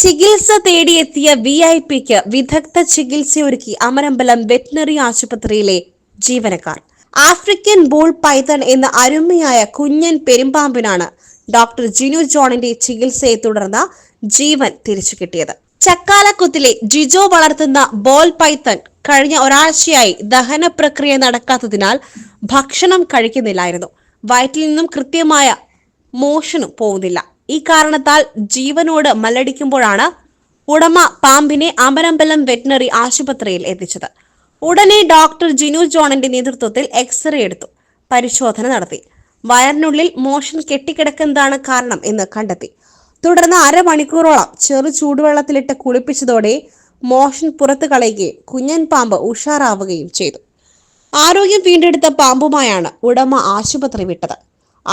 ചികിത്സ തേടിയെത്തിയ V I പിക്ക് വിദഗ്ധ ചികിത്സയൊരുക്കി Amarambalam veterinary ആശുപത്രിയിലെ ജീവനക്കാർ. ആഫ്രിക്കൻ ബോൾ പൈതൺ എന്ന അരുമയായ കുഞ്ഞൻ പെരുമ്പാമ്പിനാണ് ഡോക്ടർ ജിനു ജോണിന്റെ ചികിത്സയെ തുടർന്ന് ജീവൻ തിരിച്ചു കിട്ടിയത്. ചക്കാലക്കുത്തിലെ ജിജോ വളർത്തുന്ന ബോൾ പൈത്തൺ കഴിഞ്ഞ ഒരാഴ്ചയായി ദഹന പ്രക്രിയ നടക്കാത്തതിനാൽ ഭക്ഷണം കഴിക്കുന്നില്ലായിരുന്നു. വയറ്റിൽ നിന്നും കൃത്യമായ മോഷനും പോകുന്നില്ല ഈ കാരണത്താൽ ജീവനോട് മല്ലടിക്കുമ്പോഴാണ് ഉടമ പാമ്പിനെ അമരമ്പലം വെറ്റിനറി ആശുപത്രിയിൽ എത്തിച്ചത്. ഉടനെ ഡോക്ടർ ജിനു ജോണിന്റെ നേതൃത്വത്തിൽ എക്സ്റേ എടുത്തു. പരിശോധന നടത്തി. വയറിനുള്ളിൽ മോഷൻ കെട്ടിക്കിടക്കുന്നതാണ് കാരണം എന്ന് കണ്ടെത്തി. തുടർന്ന് അരമണിക്കൂറോളം ചെറു ചൂടുവെള്ളത്തിലിട്ട് കുളിപ്പിച്ചതോടെ മോഷൻ പുറത്തു കളയുകയും കുഞ്ഞൻ പാമ്പ് ഉഷാറാവുകയും ചെയ്തു. ആരോഗ്യം വീണ്ടെടുത്ത പാമ്പുമായാണ് ഉടമ ആശുപത്രി വിട്ടത്.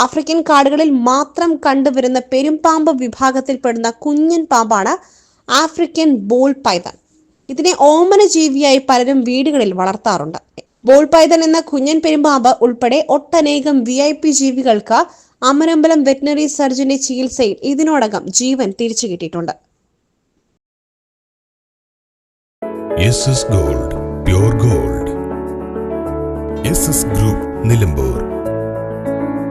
ആഫ്രിക്കൻ കാടുകളിൽ മാത്രം കണ്ടുവരുന്ന പെരുമ്പാമ്പ് വിഭാഗത്തിൽപ്പെടുന്ന കുഞ്ഞൻ പാമ്പാണ് ആഫ്രിക്കൻ ബോൾ പൈതൺ ഇതിനെ ഓമന ജീവിയായി പലരും വീടുകളിൽ വളർത്താറുണ്ട്. ബോൾ പൈതൻ എന്ന കുഞ്ഞൻ പെരുമ്പാമ്പ് ഉൾപ്പെടെ ഒട്ടനേകം വി ഐ പി ജീവികൾക്ക് അമരമ്പലം വെറ്റിനറി സർജന്റെ ചികിത്സയിൽ ഇതിനോടകം ജീവൻ തിരിച്ചു കിട്ടിയിട്ടുണ്ട്. Gold gold group Nilambur